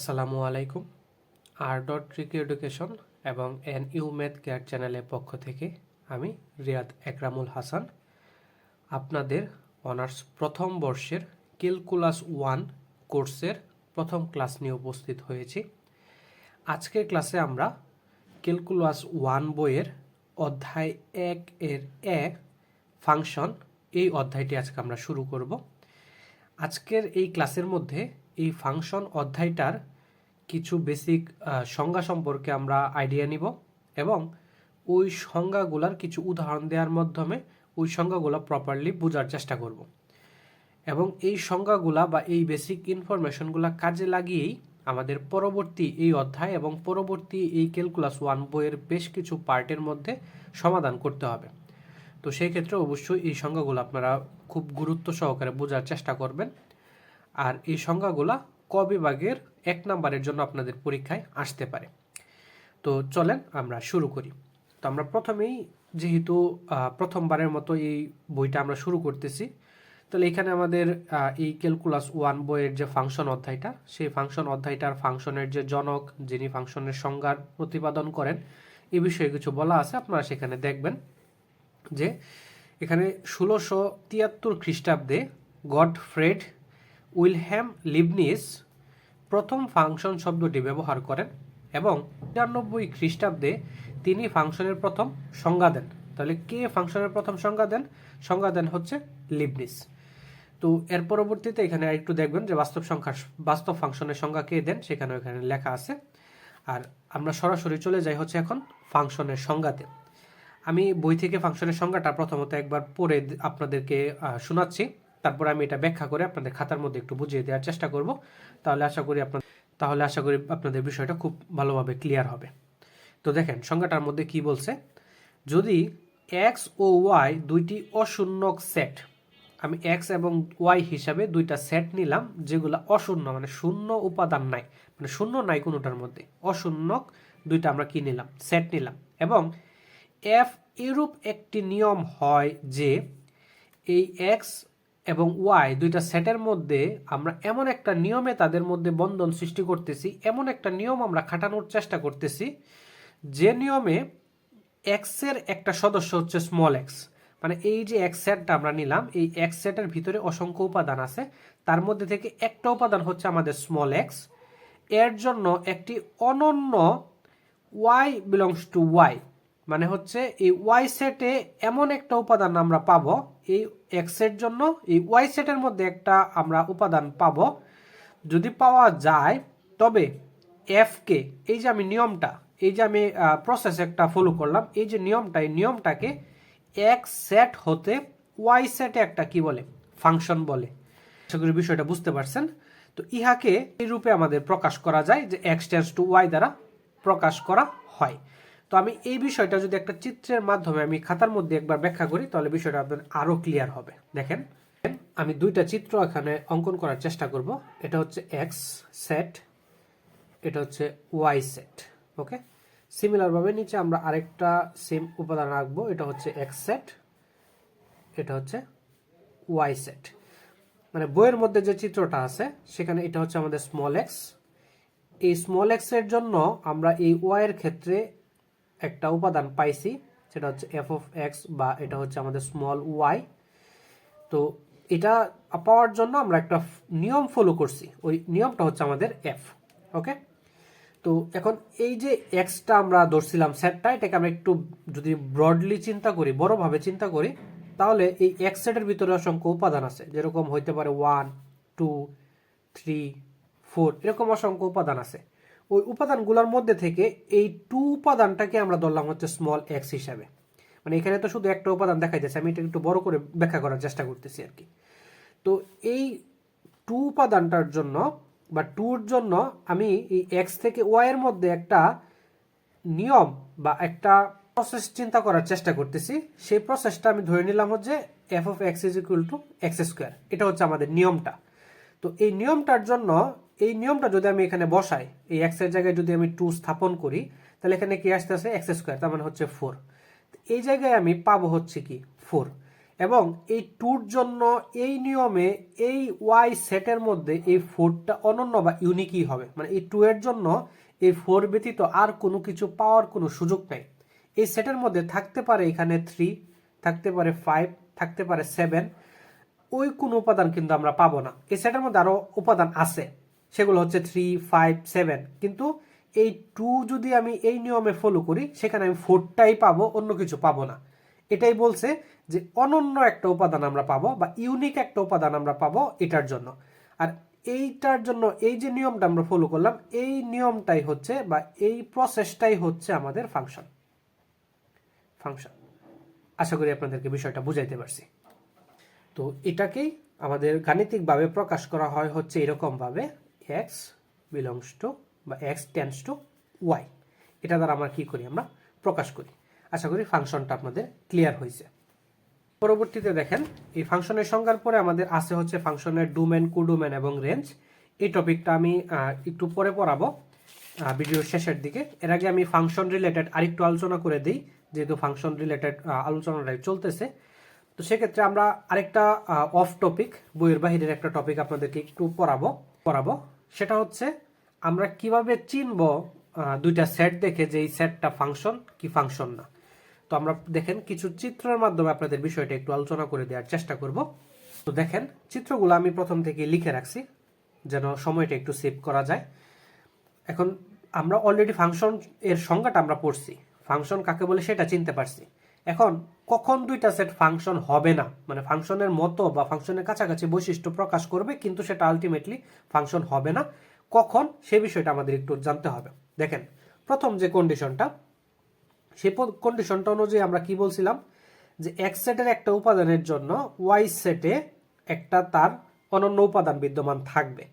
আসসালামু আলাইকুম। R dot trick education এবং এন ইউ ম্যাথ কেয়ার চ্যানেলের পক্ষ থেকে আমি রিয়াদ একরামুল হাসান। আপনাদের অনার্স প্রথম বর্ষের ক্যালকুলাস ওয়ান কোর্সের প্রথম ক্লাস নিয়ে উপস্থিত হয়েছি। আজকের ক্লাসে আমরা ক্যালকুলাস ওয়ান বইয়ের অধ্যায় এক এর এ ফাংশন এই অধ্যায়টি আজকে আমরা শুরু করব। আজকের এই ক্লাসের মধ্যে এই ফাংশন অধ্যায়টার কিছু বেসিক সংজ্ঞা সম্পর্কে আমরা আইডিয়া নিব এবং ওই সংজ্ঞাগুলার কিছু উদাহরণ দেওয়ার মাধ্যমে ওই সংজ্ঞাগুলো প্রপারলি বোঝার চেষ্টা করব। এবং এই সংজ্ঞাগুলা বা এই বেসিক ইনফরমেশনগুলো কাজে লাগিয়েই আমাদের পরবর্তী এই অধ্যায় এবং পরবর্তী এই ক্যালকুলাস ওয়ান বইয়ের বেশ কিছু পার্টের মধ্যে সমাধান করতে হবে। তো সেই ক্ষেত্রে অবশ্যই এই সংজ্ঞাগুলো আপনারা খুব গুরুত্ব সহকারে বোঝার চেষ্টা করবেন। আর এই সংজ্ঞাগুলা ক বিভাগের এক নাম্বারের জন্য আপনাদের পরীক্ষায় আসতে পারে। তো চলেন আমরা শুরু করি। তো আমরা প্রথমেই যেহেতু প্রথমবারের মতো এই বইটা আমরা শুরু করতেছি, তাহলে এখানে আমাদের এই ক্যালকুলাস ওয়ান বইয়ের যে ফাংশন অধ্যায়টা, সেই ফাংশন অধ্যায়টার ফাংশনের যে জনক, যিনি ফাংশনের সংজ্ঞার প্রতিপাদন করেন, এ বিষয়ে কিছু বলা আছে, আপনারা সেখানে দেখবেন যে এখানে ষোলোশো তিয়াত্তর খ্রিস্টাব্দে গডফ্রেড উইলহ্যাম লিবনিস প্রথম ফাংশন শব্দটি ব্যবহার করেন এবং তিরানব্বই খ্রিস্টাব্দে তিনি ফাংশনের প্রথম সংজ্ঞা দেন। তাহলে কে ফাংশনের প্রথম সংজ্ঞা দেন? সংজ্ঞা দেন হচ্ছে লিবনিস। তো এর পরবর্তীতে এখানে একটু দেখবেন যে বাস্তব সংখ্যা বাস্তব ফাংশনের সংজ্ঞা কে দেন সেখানে এখানে লেখা আছে। আর আমরা সরাসরি চলে যাই হচ্ছে এখন ফাংশনের সংজ্ঞাতে। আমি বই থেকে ফাংশনের সংজ্ঞাটা প্রথমত একবার পড়ে আপনাদেরকে শোনাচ্ছি। তারপর আমি এটা ব্যাখ্যা করে আপনাদের খাতার মধ্যে একটু বুঝিয়ে দেওয়ার চেষ্টা করব। তাহলে আশা করি আপনার তাহলে আশা করি আপনাদের বিষয়টা খুব ভালোভাবে ক্লিয়ার হবে। তো দেখেন, সংজ্ঞাটার মধ্যে কি বলছে? যদি এক্স ও ওয়াই দুইটি অশূন্যক সেট আমি এক্স এবং ওয়াই হিসাবে দুইটা সেট নিলাম, যেগুলো অশূন্য মানে শূন্য উপাদান নাই মানে শূন্য নাই কোনোটার মধ্যে অশূন্যক দুইটা আমরা কি নিলাম? সেট নিলাম। এবং এফ এরূপ একটি নিয়ম হয় যে এই এক্স এবং ওয়াই দুইটা সেটের মধ্যে আমরা এমন একটা নিয়মে তাদের মধ্যে বন্ধন সৃষ্টি করতেছি, এমন একটা নিয়ম আমরা খাটানোর চেষ্টা করতেছি, যে নিয়মে এক্সের একটা সদস্য হচ্ছে স্মল এক্স মানে এই যে এক্স সেটটা আমরা নিলাম, এই এক্স সেটের ভিতরে অসংখ্য উপাদান আছে, তার মধ্যে থেকে একটা উপাদান হচ্ছে আমাদের স্মল এক্সের জন্য একটি অনন্য ওয়াই বিলংস টু ওয়াই মানে হচ্ছে এই ওয়াই সেটে এমন একটা উপাদান আমরা পাব, এই এক্সের জন্য এই ওয়াই সেটের মধ্যে একটা আমরা উপাদান পাব। যদি পাওয়া যায়, তবে এফ কে, এই যে আমি নিয়মটা, এই যে আমি প্রসেস একটা ফলো করলাম, এই যে নিয়মটা, এই নিয়মটাকে এক সেট হতে ওয়াই সেটে একটা কি বলে ফাংশন বলে। করি বিষয়টা বুঝতে পারছেন। তো ইহাকে এই রূপে আমাদের প্রকাশ করা যায় যে এক্স টেন্স টু ওয়াই দ্বারা প্রকাশ করা হয়। তো আমি এই বিষয়টা যদি একটা চিত্রের মাধ্যমে আমি খাতার মধ্যে একবার ব্যাখ্যা করি, তাহলে বিষয়টা আপনার আরও ক্লিয়ার হবে। দেখেন, আমি দুইটা চিত্র এখানে অঙ্কন করার চেষ্টা করব। এটা হচ্ছে এক্স সেট এটা হচ্ছে ওয়াই সেট ওকে সিমিলারভাবে নিচে আমরা আরেকটা সেম উপাদান রাখব। এটা হচ্ছে এক্স সেট এটা হচ্ছে ওয়াই সেট মানে বইয়ের মধ্যে যে চিত্রটা আছে, সেখানে এটা হচ্ছে আমাদের স্মল এক্স এই স্মল এক্সের জন্য আমরা এই ওয়াই এর ক্ষেত্রে একটা উপাদান পাইছি, সেটা হচ্ছে এফ অফ এক্স বা এটা হচ্ছে আমাদের স্মল ওয়াই তো এটা পাওয়ার জন্য আমরা একটা নিয়ম ফলো করছি, ওই নিয়মটা হচ্ছে আমাদের এফ ওকে তো এখন এই যে এক্সটা আমরা ধরছিলাম সেটটা এটাকে আমরা একটু যদি ব্রডলি চিন্তা করি, বড়ভাবে চিন্তা করি, তাহলে এই এক্স সেটের ভিতরে অসংখ্য উপাদান আছে, যেরকম হইতে পারে ওয়ান টু থ্রি ফোর এরকম অসংখ্য উপাদান আছে। ওই উপাদানগুলোর মধ্যে থেকে এই টু উপাদানটাকে আমরা ধরলাম হচ্ছে স্মল এক্স হিসাবে। মানে এখানে তো শুধু একটা উপাদান দেখাই যাচ্ছে, আমি এটা একটু বড় করে ব্যাখ্যা করার চেষ্টা করতেছি আর কি। তো এই টু উপাদানটার জন্য বা টুর জন্য আমি এই এক্স থেকে ওয়াই এর মধ্যে একটা নিয়ম বা একটা প্রসেস চিন্তা করার চেষ্টা করতেছি। সেই প্রসেসটা আমি ধরে নিলাম হচ্ছে F of X is equal to X square এটা হচ্ছে আমাদের নিয়মটা। তো এই নিয়মটার জন্য এই নিয়মটা যদি আমি এখানে বসাই, এই এক্সের জায়গায় যদি আমি টু স্থাপন করি, তাহলে এখানে কি আসতেছে? এক্স স্কোয়ার তার মানে হচ্ছে ফোর এই জায়গায় আমি পাবো হচ্ছে কি? ফোর এবং এই টুর জন্য এই নিয়মে এই ওয়াই সেটের মধ্যে এই ফোরটা অনন্য বা ইউনিকই হবে। মানে এই টু এর জন্য এই ফোর ব্যতীত আর কোনো কিছু পাওয়ার কোনো সুযোগ নেই। এই সেটের মধ্যে থাকতে পারে এখানে থ্রি থাকতে পারে ফাইভ থাকতে পারে সেভেন ওই কোনো উপাদান কিন্তু আমরা পাবো না। এই সেটের মধ্যে আরও উপাদান আছে। সেগুলো হচ্ছে থ্রি ফাইভ সেভেন কিন্তু এই টু যদি আমি এই নিয়মে ফলো করি, সেখানে আমি ফোরটাই পাবো, অন্য কিছু পাবো না। এটাই বলছে যে অনন্য একটা উপাদান আমরা পাবো বা ইউনিক একটা উপাদান আমরা পাবো এটার জন্য। আর এইটার জন্য এই যে নিয়মটা আমরা ফলো করলাম, এই নিয়মটাই হচ্ছে বা এই প্রসেসটাই হচ্ছে আমাদের ফাংশন ফাংশন আশা করি আপনাদেরকে বিষয়টা বুঝাইতে পারছি। তো এটাকেই আমাদের গাণিতিকভাবে প্রকাশ করা হয় হচ্ছে এরকমভাবে। এক্স বিলংস টু বা এক্স টেন্স টু ওয়াই এটা দ্বারা আমরা কি করি? আমরা প্রকাশ করি। আশা করি ফাংশনটা আপনাদের ক্লিয়ার হয়েছে। পরবর্তীতে দেখেন, এই ফাংশনের সংজ্ঞার পরে আমাদের আছে হচ্ছে ফাংশনের ডোমেন, কুডোমেন এবং রেঞ্জ। এই টপিকটা আমি একটু পরে পড়াবো ভিডিওর শেষের দিকে। এর আগে আমি ফাংশন রিলেটেড আরেকটু আলোচনা করে দিই, যেহেতু ফাংশন রিলেটেড আলোচনাটাই চলতেছে। তো সেক্ষেত্রে আমরা আরেকটা অফ টপিক বইয়ের বাহিরের একটা টপিক আপনাদেরকে একটু পড়াবো পড়াবো। সেটা হচ্ছে আমরা কীভাবে চিনব দুইটা সেট দেখে যে এই সেটটা ফাংশন কি ফাংশন না। তো আমরা দেখেন কিছু চিত্রের মাধ্যমে আপনাদের বিষয়টা একটু আলোচনা করে দেওয়ার চেষ্টা করব। তো দেখেন চিত্রগুলো আমি প্রথম থেকে লিখে রাখছি, যেন সময়টা একটু সেভ করা যায়। এখন আমরা অলরেডি ফাংশন এর সংজ্ঞাটা আমরা পড়ছি। ফাংশন কাকে বলে সেটা চিনতে পারছি। এখন কখন দুইটা সেট ফাংশন হবে না? মানে ফাংশনের মতো বা ফাংশনের কাছাকাছি বৈশিষ্ট্য প্রকাশ করবে, কিন্তু সেটা আলটিমেটলি ফাংশন হবে না। কখন? সে বিষয়টা আমাদের একটু জানতে হবে। দেখেন, প্রথম যে কন্ডিশনটা সে কন্ডিশনটা অনুযায়ী আমরা কি বলছিলাম? যে এক সেটের একটা উপাদানের জন্য ওয়াই সেটে একটা তার অনন্য উপাদান বিদ্যমান থাকবে।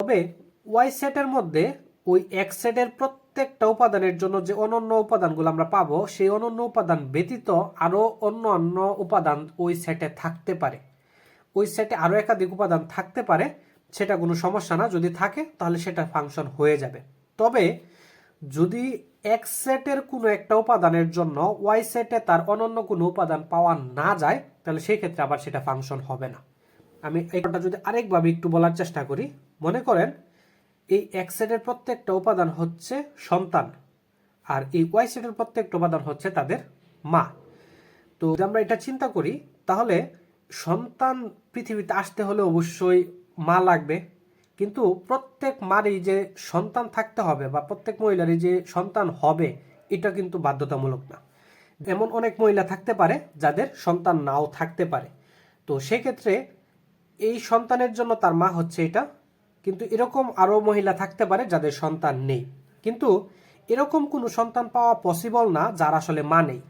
তবে ওয়াই সেটের মধ্যে ওই এক সেটের প্রত্যেকটা উপাদানের জন্য যে অনন্য উপাদানগুলো আমরা পাবো, সেই অনন্য উপাদান ব্যতীত আরও অন্য অন্য উপাদান ওই সেটে থাকতে পারে। ওই সেটে আরও একাধিক উপাদান থাকতে পারে, সেটা কোনো সমস্যা না। যদি থাকে, তাহলে সেটা ফাংশন হয়ে যাবে। তবে যদি এক সেটের কোনো একটা উপাদানের জন্য ওয়াই সেটে তার অনন্য কোনো উপাদান পাওয়া না যায়, তাহলে সেই ক্ষেত্রে আবার সেটা ফাংশন হবে না। আমি এটা যদি আরেকভাবে একটু বলার চেষ্টা করি, মনে করেন এই এক সেটের প্রত্যেকটা উপাদান হচ্ছে সন্তান আর এই ওয়াই সেটের প্রত্যেকটা উপাদান হচ্ছে তাদের মা। তো যদি আমরা এটা চিন্তা করি, তাহলে সন্তান পৃথিবীতে আসতে হলে অবশ্যই মা লাগবে। কিন্তু প্রত্যেক মারই যে সন্তান থাকতে হবে বা প্রত্যেক মহিলারই যে সন্তান হবে, এটা কিন্তু বাধ্যতামূলক না। এমন অনেক মহিলা থাকতে পারে যাদের সন্তান নাও থাকতে পারে। তো সেক্ষেত্রে এই সন্তানের জন্য তার মা হচ্ছে এটা কিন্তু এরকম আরও মহিলা থাকতে পারে যাদের সন্তান নেই। কিন্তু এরকম কোনো সন্তান পাওয়া পসিবল না যার আসলে মা নেই।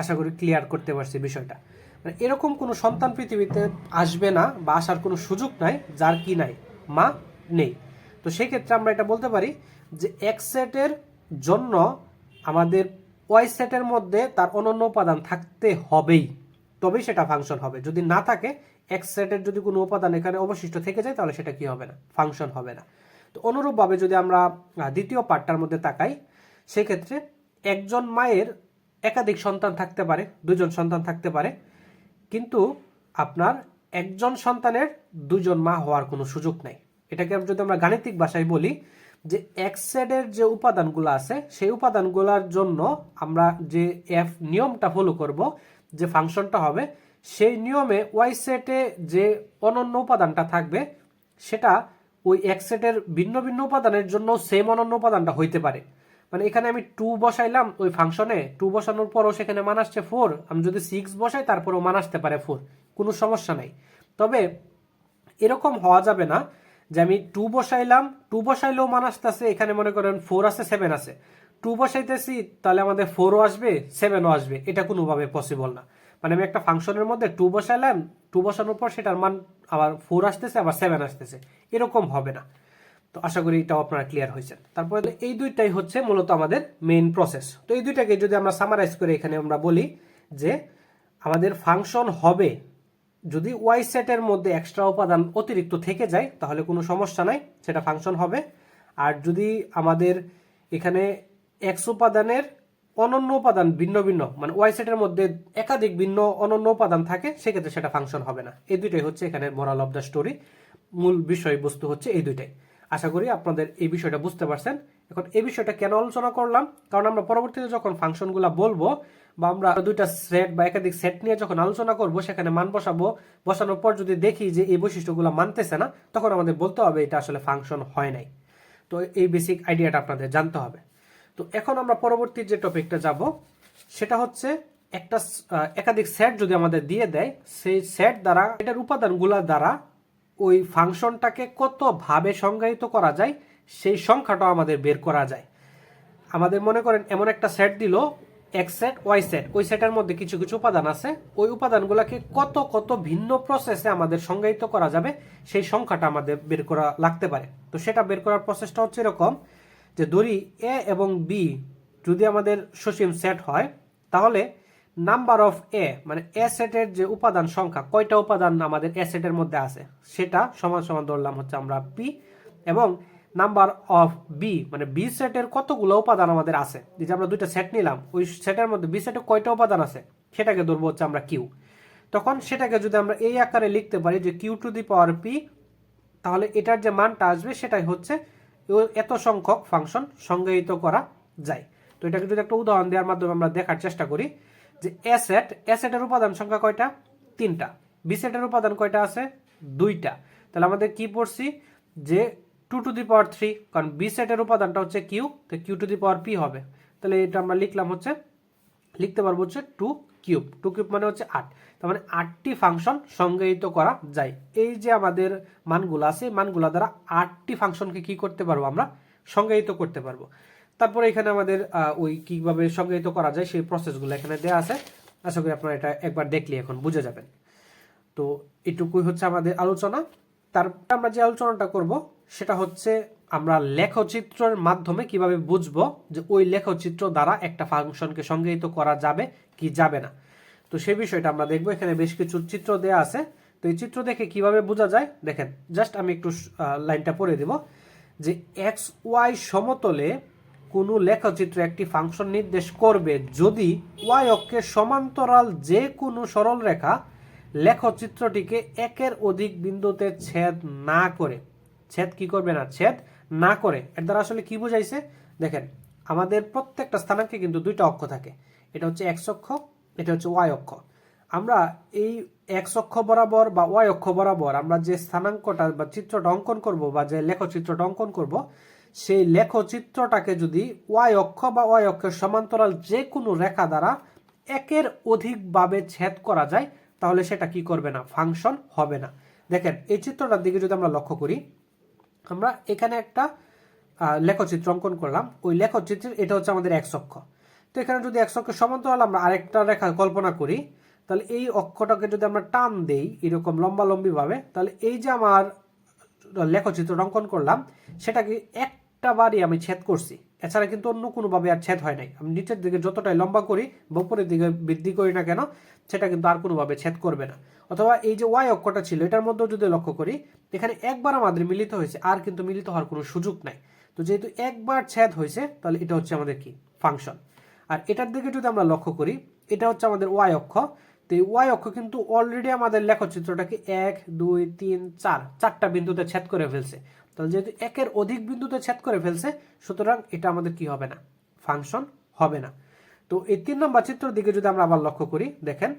আশা করি ক্লিয়ার করতে পারছি বিষয়টা। মানে এরকম কোনো সন্তান পৃথিবীতে আসবে না বা আসার কোনো সুযোগ নাই যার কি নাই, মা নেই। তো সেই ক্ষেত্রে আমরা এটা বলতে পারি যে এক্স সেটের জন্য আমাদের ওয়াই সেটের মধ্যে তার অনন্য উপাদান থাকতে হবেই। তবেই সেটা ফাংশন হবে। যদি না থাকে এক্স সেটের যদি কোনো উপাদান এখানে অবশিষ্ট থেকে যায়, তাহলে সেটা কি হবে না? ফাংশন হবে না। তো অনুরূপভাবে যদি আমরা দ্বিতীয় পার্টটার মধ্যে তাকাই, সেক্ষেত্রে একজন মায়ের একাধিক সন্তান থাকতে পারে, দুজন সন্তান থাকতে পারে, কিন্তু আপনার একজন সন্তানের দুজন মা হওয়ার কোনো সুযোগ নাই। এটাকে যদি আমরা গাণিতিক ভাষায় বলি, যে এক্স সেটের যে উপাদানগুলো আছে, সেই উপাদানগুলোর জন্য আমরা যে এফ নিয়মটা ফলো করব, যে ফাংশনটা হবে সেই নিয়মে ওয়াই সেটে যে অনন্য উপাদানটা থাকবে, সেটা ওই এক সেটের ভিন্ন ভিন্ন উপাদানের জন্য সেম অনন্য উপাদানটা হইতে পারে। মানে এখানে আমি টু বসাইলাম ওই ফাংশনে টু বসানোর পরও সেখানে মান আসছে ফোর আমি যদি সিক্স বসাই তারপরেও মান আসতে পারে ফোর কোনো সমস্যা নাই। তবে এরকম হওয়া যাবে না যে আমি টু বসাইলাম টু বসাইলেও মান আসতেছে, এখানে মনে করেন ফোর আছে সেভেন আছে। টু বসাইতেছি, তাহলে আমাদের ফোরও আসবে সেভেনও আসবে, এটা কোনোভাবে পসিবল না। মানে আমি একটা ফাংশনের মধ্যে টু বসালাম, টু বসানোর পর সেটার মান আবার ফোর আসতেছে, আবার সেভেন আসতেছে। এরকম হবে না। তো আশা করি এটাও আপনারা ক্লিয়ার হয়েছেন। তারপরে এই দুইটাই হচ্ছে মূলত আমাদের মেইন প্রসেস তো এই দুইটাকে যদি আমরা সামারাইজ করে এখানে আমরা বলি যে আমাদের ফাংশন হবে, যদি ওয়াই সেটের মধ্যে এক্সট্রা উপাদান অতিরিক্ত থেকে যায়, তাহলে কোনো সমস্যা নাই, সেটা ফাংশন হবে। আর যদি আমাদের এখানে এক্স উপাদানের অনন্য উপাদান ভিন্ন ভিন্ন মানে ওয়াই সেটের মধ্যে একাধিক ভিন্ন অনন্য উপাদান থাকে, সেক্ষেত্রে সেটা ফাংশন হবে না। এই দুইটাই হচ্ছে এখানে মোরাল অফ দ্য স্টোরি মূল বিষয়বস্তু হচ্ছে এই দুইটাই। আশা করি আপনাদের এই বিষয়টা বুঝতে পারছেন। এখন এই বিষয়টা কেন আলোচনা করলাম? কারণ আমরা পরবর্তীতে যখন ফাংশনগুলো বলব বা আমরা দুইটা সেট বা একাধিক সেট নিয়ে যখন আলোচনা করব, সেখানে মান বসাবো, বসানোর পর যদি দেখি যে এই বৈশিষ্ট্যগুলো মানতেছে না, তখন আমাদের বলতে হবে এটা আসলে ফাংশন হয় নাই। তো এই বেসিক আইডিয়াটা আপনাদের জানতে হবে। তো এখন আমরা পরবর্তী যে টপিকটা যাব, সেটা হচ্ছে একটা একাধিক সেট যদি আমাদের দিয়ে দেয়, সেই সেট দ্বারা, এটার উপাদানগুলো দ্বারা ওই ফাংশনটাকে কতভাবে সংজ্ঞায়িত করা যায়, সেই সংখ্যাটাও আমাদের বের করা যায়। আমাদের মনে করেন এমন একটা সেট দিল এক্স সেট ওয়াই সেট ওই সেটের মধ্যে কিছু কিছু উপাদান আছে, ওই উপাদানগুলোকে কত কত ভিন্ন প্রসেসে আমাদের সংজ্ঞায়িত করা যাবে, সেই সংখ্যাটা আমাদের বের করা লাগতে পারে। তো সেটা বের করার প্রসেসটা হচ্ছে এরকম যে ধরি এ এবং বি যদি আমাদের সসীম সেট হয়, তাহলে নাম্বার অফ এ মানে এ সেটের যে উপাদান সংখ্যা, কয়টা উপাদান আমাদের এ সেটের মধ্যে আছে? সেটা সমান সমান ধরলাম হচ্ছে আমরা পি এবং নাম্বার অফ বি মানে বি সেটের কতগুলো উপাদান আমাদের আছে? যে আমরা দুইটা সেট নিলাম, ওই সেটের মধ্যে বি সেটে কয়টা উপাদান আছে? সেটাকে ধরবো হচ্ছে আমরা কিউ তখন সেটাকে যদি আমরা এই আকারে লিখতে পারি যে Q to the power P তাহলে এটার যে মানটা আসবে সেটাই হচ্ছে এত সংখ্যক ফাংশন সংজ্ঞায়িত করা যায়। তো এটাকে যদি একটা উদাহরণ দেওয়ার মাধ্যমে আমরা দেখার চেষ্টা করি, যে অ্যাসেট অ্যাসেটের উপাদান সংখ্যা কয়টা? তিনটা। বি সেটের উপাদান কয়টা আছে? দুইটা। তাহলে আমাদের কি পড়ছি? যে two to the power three কারণ বি সেটের উপাদানটা হচ্ছে কিউ তো Q to the power P হবে। তাহলে এটা আমরা লিখলাম হচ্ছে, লিখতে পারব হচ্ছে টু কিউব, টু কিউব মানে হচ্ছে আট। তার মানে আটটি ফাংশন সংজ্ঞায়িত করা যায়। এই যে আমাদের মানগুলো আছে মানগুলো দ্বারা আটটি ফাংশনকে কি করতে পারব আমরা? সংজ্ঞায়িত করতে পারব। তারপরে এখানে আমাদের ওই কীভাবে সংজ্ঞায়িত করা যায় সেই প্রসেসগুলো এখানে দেওয়া আছে। আশা করি আপনারা এটা একবার দেখলে এখন বুঝে যাবেন। তো এটুকুই হচ্ছে আমাদের আলোচনা। তারপর আমরা যে আলোচনাটা করব, সেটা হচ্ছে আমরা লেখচিত্রের মাধ্যমে কীভাবে বুঝব যে ওই লেখচিত্র দ্বারা একটা ফাংশনকে সংজ্ঞায়িত করা যাবে কি যাবে না? তো সেই বিষয়টা আমরা দেখব। এখানে বেশ কিছু চিত্র দেওয়া আছে। তো এই চিত্র দেখে কীভাবে বোঝা যায়? দেখেন, জাস্ট আমি একটু লাইনটা পড়ে দেব। যে এক্স ওয়াই সমতলে কোনো লেখচিত্র একটি ফাংশন নির্দেশ করবে যদি ওয়াই অক্ষের সমান্তরাল যে কোনো সরল রেখা লেখচিত্রটিকে একের অধিক বিন্দুতে ছেদ না করে। ছেদ কি করবে না? ছেদ না করে, এর দ্বারা আসলে কি বোঝাইছে? দেখেন, আমাদের প্রত্যেকটা স্থানাঙ্কে কিন্তু দুইটা অক্ষ থাকে। এটা হচ্ছে এক্স অক্ষ, এটা হচ্ছে ওয়াই অক্ষ। আমরা এই এক্স অক্ষ বরাবর বা ওয়াই অক্ষ বরাবর আমরা যে স্থানাঙ্কটা বা চিত্রটা অঙ্কন করব বা যে লেখচিত্রটা অঙ্কন করব, সেই লেখচিত্রটাকে যদি ওয়াই অক্ষ বা ওয়াই অক্ষের সমান্তরাল যে কোনো রেখা দ্বারা একের অধিকভাবে ছেদ করা যায়, তাহলে সেটা কি করবে না? ফাংশন হবে না। দেখেন, এই চিত্রটার দিকে যদি আমরা লক্ষ্য করি আমরা এখানে একটা লেখচিত্র অঙ্কন করলাম। ওই লেখচিত্রের, এটা হচ্ছে আমাদের এক অক্ষ। তো এখানে যদি এক অক্ষের সমান্তরাল আমরা আরেকটা রেখা কল্পনা করি, তাহলে এই অক্ষটাকে যদি আমরা টান দেই এরকম লম্বা লম্বিভাবে তাহলে এই যে আমার লেখচিত্র অঙ্কন করলাম, সেটাকে একটা বারই আমি ছেদ করছি। এছাড়া কিন্তু অন্য কোনোভাবে আর ছেদ হয় নাই। আমি নিচের দিকে যতটাই লম্বা করি বা উপরের দিকে বৃদ্ধি করি না কেন, সেটা কিন্তু আর কোনোভাবে ছেদ করবে না। অথবা এই যে ওয়াই অক্ষটা ছিল, এটার মধ্যেও যদি লক্ষ্য করি, এখানে একবার আমাদের মিলিত হয়েছে, আর কিন্তু মিলিত হওয়ার কোনো সুযোগ নাই। তো যেহেতু একবার ছেদ হয়েছে, তাহলে এটা হচ্ছে আমাদের কি? ফাংশন। আর এটার দিকে যদি আমরা লক্ষ্য করি, এটা হচ্ছে আমাদের ওয়াই অক্ষ। তো এই ওয়াই অক্ষ কিন্তু অলরেডি আমাদের লেখচিত্রটাকে এক, দুই, তিন, চার, চারটা বিন্দুতে ছেদ করে ফেলছে। তাহলে যেহেতু একের অধিক বিন্দুতে ছেদ করে ফেলছে, সুতরাং এটা আমাদের কি হবে না? ফাংশন হবে না। তো এই তিন নম্বর চিত্রের দিকে যদি আমরা আবার লক্ষ্য করি, দেখেন,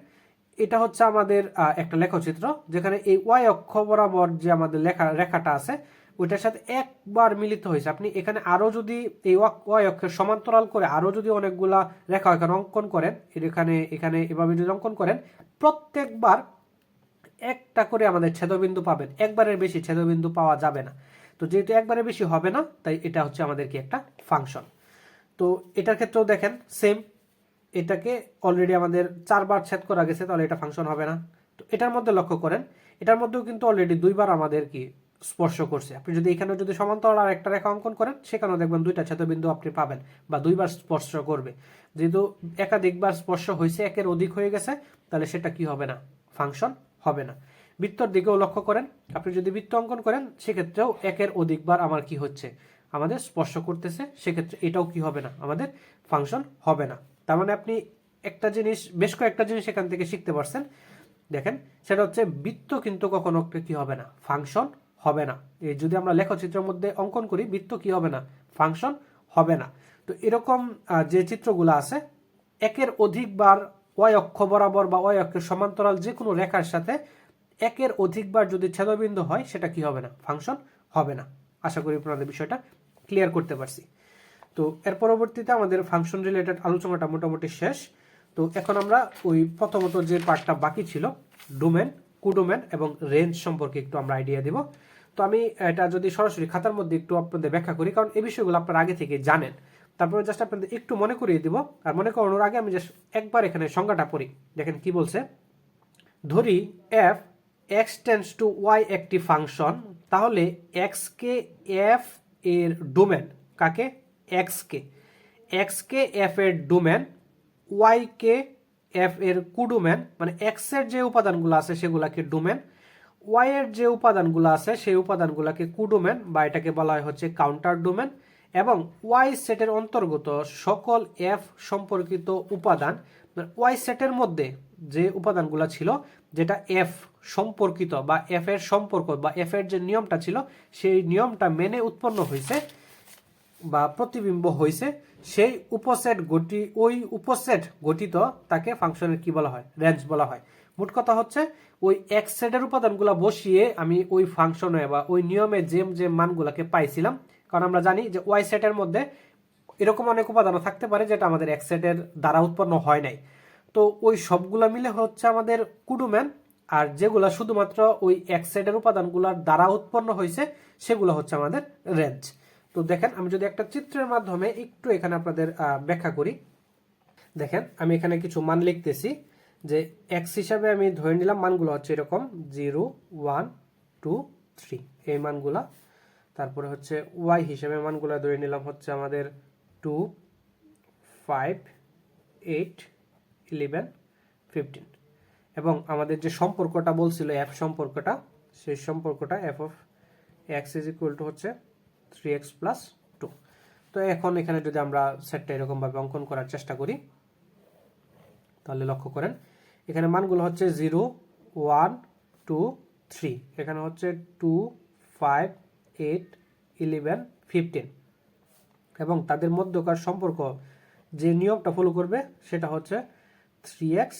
এটা হচ্ছে আমাদের একটা লেখচিত্র, যেখানে এই ওয়াই অক্ষ বরাবর যে আমাদের লেখা, রেখাটা আছে, ওইটার সাথে একবার মিলিত হয়েছে। আপনি এখানে আরও যদি এই ওয়াই অক্ষের সমান্তরাল করে আরও যদি অনেকগুলা রেখা এখানে অঙ্কন করেন এখানে এখানে এভাবে যদি অঙ্কন করেন, প্রত্যেকবার একটা করে আমাদের ছেদবিন্দু পাবেন। একবারের বেশি ছেদবিন্দু পাওয়া যাবে না। তো যেহেতু একবারে বেশি হবে না, তাই এটা হচ্ছে আমাদের কি একটা ফাংশন তো এটার ক্ষেত্রেও দেখেন সেম এটাকে অলরেডি আমাদের চারবার ছেদ করা গেছে, তাহলে এটা ফাংশন হবে না। তো এটার মধ্যে লক্ষ্য করেন, এটার মধ্যেও কিন্তু অলরেডি দুইবার আমাদের কি স্পর্শ করছে। আপনি যদি এখানে যদি সমান্তরাল আর একটা রেখা অঙ্কন করেন, সেখানেও দেখবেন দুইটা ছেদবিন্দু আপনি পাবেন বা দুইবার স্পর্শ করবে। যেহেতু একাধিকবার স্পর্শ হয়েছে, একের অধিক হয়ে গেছে, তাহলে সেটা কি হবে না? ফাংশন হবে না। বৃত্তর দিকেও লক্ষ্য করেন। আপনি যদি বৃত্ত অঙ্কন করেন, সেক্ষেত্রেও একের অধিকবার আমার কি হচ্ছে? আমাদের স্পর্শ করতেছে, সেক্ষেত্রে এটাও কি হবে না? আমাদের ফাংশন হবে না। তার মানে আপনি একটা জিনিস, বেশ কয়েকটা জিনিস এখান থেকে শিখতে পারছেন। দেখেন, সেটা হচ্ছে বৃত্ত কিন্তু কখনো কি হবে না? ফাংশন হবে না। এই যদি আমরা লেখচিত্রের মধ্যে অঙ্কন করি, বৃত্ত কি হবে না? ফাংশন হবে না। তো এরকম যে চিত্রগুলো আছে, একের অধিকবার ওয়াই অক্ষ বরাবর বা ওয়াই অক্ষের সমান্তরাল যে কোনো রেখার সাথে একের অধিকবার যদি ছেদবিন্দু হয়, সেটা কি হবে না? ফাংশন হবে না। আশা করি আপনাদের বিষয়টা ক্লিয়ার করতে পারছি। তো এর পরবর্তীতে আমাদের ফাংশন রিলেটেড আলোচনাটা মোটামুটি শেষ। তো এখন আমরা ওই প্রথমত যে পার্টটা বাকি ছিল ডোমেন কুডোমেন এবং রেঞ্জ সম্পর্কে একটু আমরা আইডিয়া দিব। তো আমি এটা যদি সরাসরি খাতার মধ্যে একটু আপনাদের ব্যাখ্যা করি, কারণ এই বিষয়গুলো আপনারা আগে থেকে জানেন। তারপরে জাস্ট আপনাদের একটু মনে করিয়ে দিব। আর মনে করানোর আগে আমি জাস্ট একবার এখানে সংজ্ঞাটা পড়ি। দেখেন কি বলছে? ধরি F X tends to Y একটি ফাংশন তাহলে এক্স কে এফ এর ডোমেন কাকে? এক্স কে এক্স কে এফ এর ডোমেন ওয়াই কে এফ এর কুডোমেন মানে এক্সের যে উপাদানগুলো আছে সেগুলাকে ডোমেন ওয়াই এর যে উপাদানগুলো আছে সেই উপাদানগুলোকে কুডোমেন বা এটাকে বলা হয় হচ্ছে কাউন্টার ডোমেন এবং ওয়াই সেটের অন্তর্গত সকল এফ সম্পর্কিত উপাদান ওয়াই সেটের মধ্যে যে উপাদানগুলো ছিল, যেটা এফ সম্পর্কিত বা এফ এর সম্পর্ক বা এফ এর যে নিয়মটা ছিল, সেই নিয়মটা মেনে উৎপন্ন হয়েছে বা প্রতিবিম্ব হয়েছে সেই উপসেট গতি ওই উপসেট গঠিত তাকে ফাংশনের কি বলা হয়? রেঞ্জ বলা হয়। মোট কথা হচ্ছে, ওই এক সেটের উপাদানগুলো বসিয়ে আমি ওই ফাংশনে বা ওই নিয়মে যে যে মানগুলোকে পাইছিলাম, কারণ আমরা জানি যে ওয়াই সেটের মধ্যে এরকম অনেক উপাদানও থাকতে পারে যেটা আমাদের সেটের দ্বারা উৎপন্ন হয় নাই। তো ওই সবগুলা মিলে হচ্ছে আমাদের কুডুম্যান, আর যেগুলা শুধুমাত্র ওই সেটের উপাদানগুলোর দ্বারা উৎপন্ন হয়েছে সেগুলো হচ্ছে আমাদের রেঞ্জ। তো দেখেন, আমি যদি একটা চিত্রের মাধ্যমে একটু এখানে আপনাদের ব্যাখ্যা করি। দেখেন, আমি এখানে কিছু মান লিখতেছি, যে এক্স হিসাবে আমি ধরে নিলাম মানগুলো হচ্ছে এরকম, জিরো, ওয়ান, টু, থ্রি। এই মানগুলা, তারপরে হচ্ছে ওয়াই হিসাবে মানগুলো ধরে নিলাম হচ্ছে আমাদের two five eight eleven fifteen এবং আমাদের যে সম্পর্কটা বলছিল এফ সম্পর্কটা, সেই সম্পর্কটা F of X is equal to হচ্ছে থ্রি এক্স প্লাস টু তো এখন এখানে যদি আমরা সেটটা এরকমভাবে অঙ্কন করার চেষ্টা করি, তাহলে লক্ষ্য করেন, এখানে মানগুলো হচ্ছে জিরো ওয়ান টু থ্রি এখানে হচ্ছে two five eight eleven fifteen এবং তাদের মধ্যকার সম্পর্ক যে নিয়মটা ফলো করবে সেটা হচ্ছে থ্রি এক্স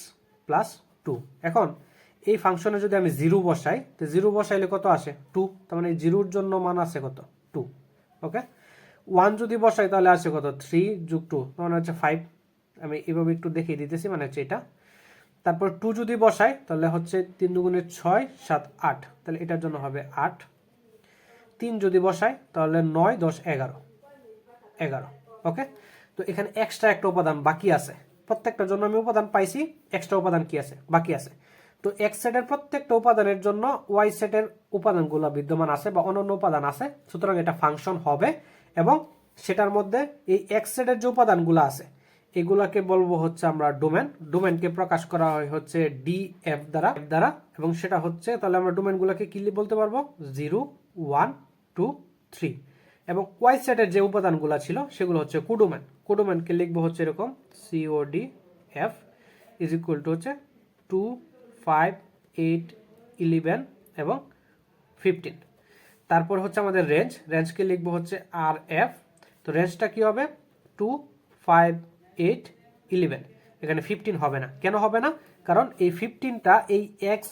প্লাস টু এখন এই ফাংশনে যদি আমি জিরো বসাই, তো জিরো বসাইলে কত আসে? টু তার মানে জিরোর জন্য মান আছে কত? টু ওকে ওয়ান যদি বসাই তাহলে আসে কত? থ্রি যুগ টু মানে হচ্ছে ফাইভ আমি এভাবে একটু দেখিয়ে দিতেছি মানে হচ্ছে এটা। তারপর টু যদি বসাই, তাহলে হচ্ছে তিন দুগুণে ছয়, সাত, আট। তাহলে এটার জন্য হবে আট। তিন যদি বসাই, তাহলে নয়, দশ, এগারো। এগারো ওকে তো এখানে এক্সট্রা একটা উপাদান বাকি আছে। প্রত্যেকটার জন্য আমি উপাদান পাইছি এক্সট্রা উপাদান কি আছে? বাকি আছে। তো এক্স সেটের প্রত্যেকটা উপাদানের জন্য ওয়াই সেটের উপাদানগুলো বিদ্যমান আছে বা অন্যান্য উপাদান আছে। সুতরাং এটা ফাংশন হবে এবং সেটার মধ্যে এই এক্স সেটের যে উপাদানগুলো আছে, এগুলাকে বলব হচ্ছে আমরা ডোমেন ডোমেনকে প্রকাশ করা হয় হচ্ছে ডি এফ দ্বারা, F দ্বারা এবং সেটা হচ্ছে তাহলে আমরা ডোমেনগুলোকে কি বলতে পারব? জিরো ওয়ান টু থ্রি এবং ওয়াই সেটের যে উপাদানগুলো ছিল, সেগুলো হচ্ছে কুডোমেন কুডোমেনকে লিখব হচ্ছে এরকম COD F is equal to হচ্ছে টু ফাইভ এইট ইলেভেন এবং ফিফটিন তারপর হচ্ছে আমাদের রেঞ্জ রেঞ্জকে লিখব হচ্ছে আর এফ তো রেঞ্জটা কী হবে? টু ফাইভ এইট ইলেভেন এখানে ফিফটিন হবে না। কেন হবে না? কারণ এই ফিফটিনটা এই এক্স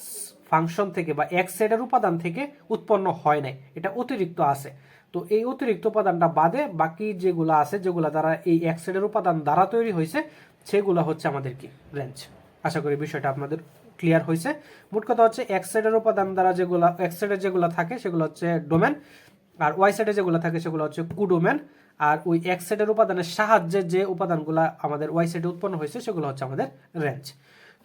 ফাংশন থেকে বা এক্স সেটের উপাদান থেকে উৎপন্ন হয় নাই। এটা অতিরিক্ত আছে। তো এই অতিরিক্ত উপাদানটা বাদে বাকি যেগুলো আছে, যেগুলো দ্বারা এই সেটের উপাদান দ্বারা তৈরি হয়েছে, সেগুলো হচ্ছে আমাদের কি? রেঞ্জ আশা করি বিষয়টা আপনাদের ক্লিয়ার হয়েছে। মোট কথা হচ্ছে সাইডের উপাদান দ্বারা যেগুলো সাইডের যেগুলো থাকে, সেগুলো হচ্ছে ডোমেন আর ওয়াই সাইডে যেগুলো থাকে, সেগুলো হচ্ছে কুডোমেন আর ওই সাইডের উপাদানের সাহায্যে যে উপাদানগুলো আমাদের ওয়াই সাইডে উৎপন্ন হয়েছে, সেগুলো হচ্ছে আমাদের রেঞ্জ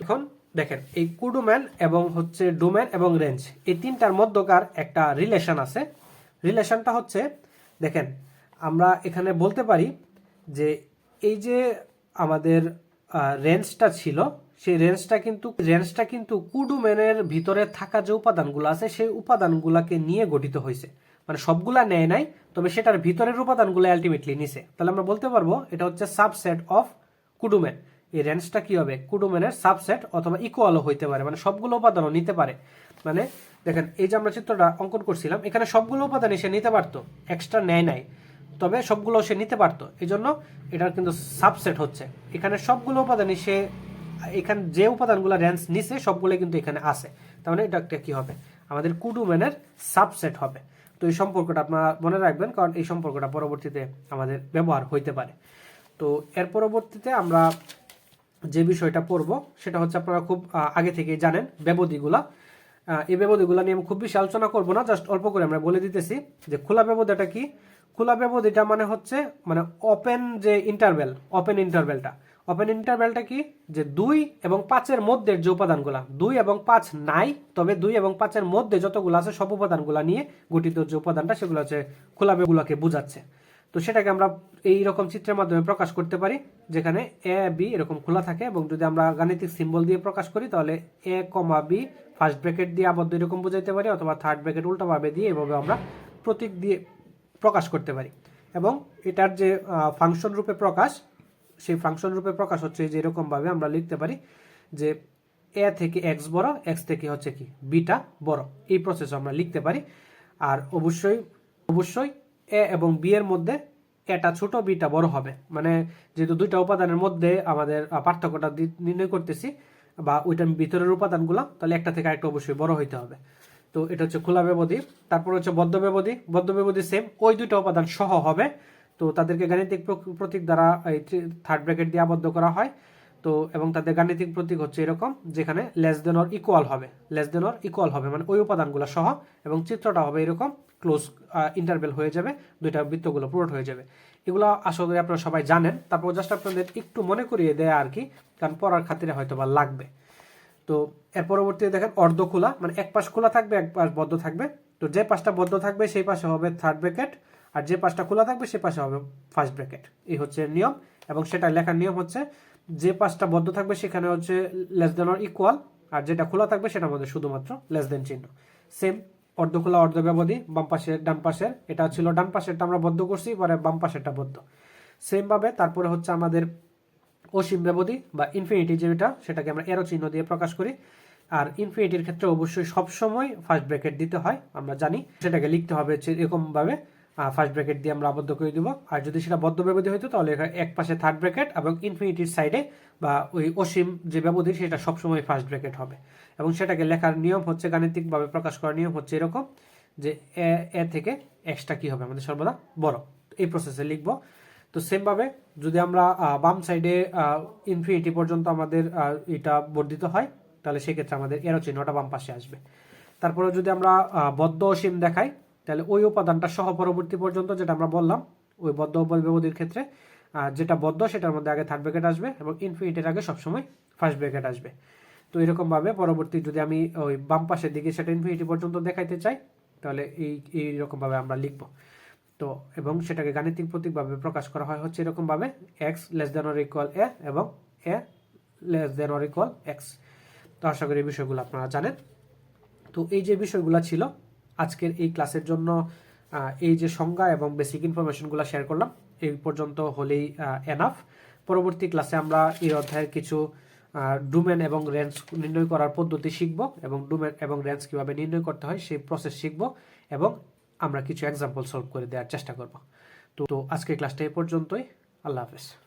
এখন দেখেন, এই কুডোম্যান এবং হচ্ছে ডোমেন এবং রেঞ্জ এই তিনটার মধ্যকার একটা রিলেশন আছে। রিলেশনটা হচ্ছে, দেখেন, আমরা এখানে বলতে পারি যে এই যে আমাদের রেঞ্জটা ছিল, সেই রেঞ্জটা কিন্তু রেঞ্জটা কিন্তু কুডুমেনের ভিতরে থাকা যে উপাদানগুলো আছে, সেই উপাদানগুলোকে নিয়ে গঠিত হয়েছে। মানে সবগুলা নেয় নাই, তবে সেটার ভিতরের উপাদানগুলো আলটিমেটলি নিছে। তাহলে আমরা বলতে পারব, এটা হচ্ছে সাবসেট অফ কুডুমেন। এই রেঞ্জটা কি হবে? কুডুমেনের সাবসেট অথবা ইকুয়ালও হইতে পারে মানে সবগুলো উপাদানও নিতে পারে। মানে দেখেন, এই যে আমরা চিত্রটা অঙ্কন করছিলাম, এখানে সবগুলো উপাদান সে নিতে পারতো এক্সট্রা নেয় নাই। তবে সবগুলো সে নিতে পারতো এই জন্য এটার কিন্তু সাবসেট হচ্ছে। এখানে সবগুলো উপাদানই সে এখানে যে উপাদানগুলো র্যান্স নিছে, সবগুলো কিন্তু এখানে আছে। তার মানে এটা একটা কি হবে? আমাদের কুডুমেনের সাবসেট হবে। তো এই সম্পর্কটা আপনারা মনে রাখবেন, কারণ এই সম্পর্কটা পরবর্তীতে আমাদের ব্যবহার হইতে পারে। তো এর পরবর্তীতে আমরা যে বিষয়টা পড়ব, সেটা হচ্ছে আপনারা খুব আগে থেকেই জানেন ব্যবধিগুলা। এই ব্যবধিগুলো নিয়ে আমি খুব বেশি আলোচনা করব না জাস্ট অল্প করে আমরা বলে দিতেছি যে খোলা ব্যবধাটা কি? খোলা ব্যবধিটা মানে হচ্ছে মানে ওপেন যে ইন্টারভেল ওপেন ইন্টারভেলটা ওপেন ইন্টারভেলটা কি? যে দুই এবং পাঁচের মধ্যে যে উপাদানগুলা, দুই এবং পাঁচ নাই, তবে দুই এবং পাঁচের মধ্যে যতগুলো আছে সব উপাদানগুলা নিয়ে গঠিত যে উপাদানটা, সেগুলো হচ্ছে খোলা ব্যবগুলোকে বোঝাচ্ছে। তো সেটাকে আমরা এই রকম চিত্রের মাধ্যমে প্রকাশ করতে পারি, যেখানে এ বি এরকম খোলা থাকে এবং যদি আমরা গাণিতিক সিম্বল দিয়ে প্রকাশ করি, তাহলে A comma B first bracket দিয়ে আবদ্ধ এরকম বোঝাইতে পারি অথবা থার্ড ব্র্যাকেট উল্টাভাবে দিয়ে এভাবে আমরা প্রতীক দিয়ে প্রকাশ করতে পারি। এবং এটার যে ফাংশন রূপে প্রকাশ, সেই ফাংশন রূপে প্রকাশ হচ্ছে যে এরকমভাবে আমরা লিখতে পারি যে এ থেকে এক্স বড় এক্স থেকে হচ্ছে কি বিটা বড়। এই প্রসেস আমরা লিখতে পারি। আর অবশ্যই অবশ্যই এ এবং বি এর মধ্যে এটা ছোট বিটা বড় হবে। মানে যেহেতু দুইটা উপাদানের মধ্যে আমাদের পার্থক্যটা নির্ণয় করতেছি বা ওইটার ভিতরের উপাদানগুলো তাহলে একটা থেকে আরেকটা অবশ্যই বড় হইতে হবে। তো এটা হচ্ছে খোলা ব্যবধি, তারপর হচ্ছে বদ্ধ ব্যবধি। বদ্ধ ব্যবধি সেম ওই দুইটা উপাদান সহ হবে। তো তাদেরকে গাণিতিক প্রতীক দ্বারা এই থার্ড ব্র্যাকেট দিয়ে আবদ্ধ করা হয়। তো এবং তাদের গাণিতিক প্রতীক হচ্ছে এরকম, যেখানে লেস দেন অর ইকুয়াল হবে। লেস দেন অর ইকুয়াল হবে মানে ওই উপাদানগুলো সহ, এবং চিত্রটা হবে এরকম। ক্লোজ ইন্টারভেল হয়ে যাবে, দুইটা বৃত্তগুলো পুরোট হয়ে যাবে। এগুলো আশা করি আপনারা সবাই জানেন। তারপর জাস্ট আপনাদের একটু মনে করিয়ে দেয় আর কি, কারণ পড়ার খাতিরে হয়তো বা লাগবে। তো এর পরবর্তীতে দেখেন, অর্ধ খোলা মানে এক পাশ খোলা থাকবে, এক পাশ বদ্ধ থাকবে। তো যে পাশটা বদ্ধ থাকবে, সেই পাশে হবে থার্ড ব্র্যাকেট আর যে পাশটা খোলা থাকবে সেই পাশে হবে ফার্স্ট ব্র্যাকেট এই হচ্ছে নিয়ম, এবং সেটা লেখার নিয়ম হচ্ছে, যে পাশটা বদ্ধ থাকবে, সেখানে হচ্ছে লেস দেন অর ইকুয়াল আর যেটা খোলা থাকবে, সেটার মধ্যে শুধুমাত্র লেস দেন চিহ্ন। সেম অর্ধ খোলা অর্ধ ব্যবধি বাম পাশের ডান পাশের এটা ছিল ডান পাশেরটা আমরা বদ্ধ করছি পরে বাম পাশেরটা বদ্ধ। সেমভাবে তারপরে হচ্ছে আমাদের অসীম ব্যবধি বা ইনফিনিটি যেটা, সেটাকে আমরা এরো চিহ্ন দিয়ে প্রকাশ করি। আর ইনফিনিটির ক্ষেত্রে অবশ্যই সবসময় ফার্স্ট ব্র্যাকেট দিতে হয়, আমরা জানি। সেটাকে লিখতে হবে এরকমভাবে। ফার্স্ট ব্র্যাকেট দিয়ে আমরা আবদ্ধ করে দিব। আর যদি সেটা বদ্ধ ব্যবধি হতো তাহলে এক পাশে থার্ড ব্র্যাকেট এবং ইনফিনিটির সাইডে বা ওই অসীম যে ব্যবধি, সেটা সবসময় ফার্স্ট ব্র্যাকেট হবে। এবং সেটাকে লেখার নিয়ম হচ্ছে, গাণিতিকভাবে প্রকাশ করার নিয়ম হচ্ছে এরকম যে এ এ থেকে এক্সটা কি হবে? আমাদের সর্বদা বড়। এই প্রসেসে লিখব। তো সেমভাবে যদি আমরা বাম সাইডে ইনফিনিটি পর্যন্ত আমাদের এটা বর্ধিত হয়, তাহলে সেক্ষেত্রে আমাদের এরো চিহ্নটা বাম পাশে আসবে। তারপরে যদি আমরা বদ্ধ অসীম দেখাই তাহলে ওই উপাদানটা সহ পরবর্তী পর্যন্ত যেটা আমরা বললাম ওই বদ্ধ ব্যবধির ক্ষেত্রে আহ, যেটা বদ্ধ সেটার মধ্যে আগে থার্ড ব্র্যাকেট আসবে এবং ইনফিনিটির আগে সবসময় ফার্স্ট ব্র্যাকেট আসবে। তো এরকমভাবে পরবর্তী যদি আমি ওই বাম পাশের দিকে সেটা ইনফিনিটি পর্যন্ত দেখাইতে চাই তাহলে এই এইরকমভাবে আমরা লিখব। তো এবং সেটাকে গাণিতিক প্রতীকভাবে প্রকাশ করা হয় হচ্ছে এরকমভাবে X less than or equal A এবং A less than or equal X তো আশা করি এই বিষয়গুলো আপনারা জানেন। তো এই যে বিষয়গুলো ছিল আজকের এই ক্লাসের জন্য এই যে সংজ্ঞা এবং বেসিক ইনফরমেশনগুলো শেয়ার করলাম, এই পর্যন্ত হলেই এনাফ পরবর্তী ক্লাসে আমরা এই অধ্যায়ের কিছু ডুমেন এবং রেঞ্জ নির্ণয় করার পদ্ধতি শিখব এবং ডুমেন এবং রেঞ্জ কীভাবে নির্ণয় করতে হয় সেই প্রসেস শিখব এবং আমরা কিছু এক্সাম্পল সলভ করে দেওয়ার চেষ্টা করব। তো, আজকের ক্লাসটা এই পর্যন্তই। আল্লাহ হাফেজ।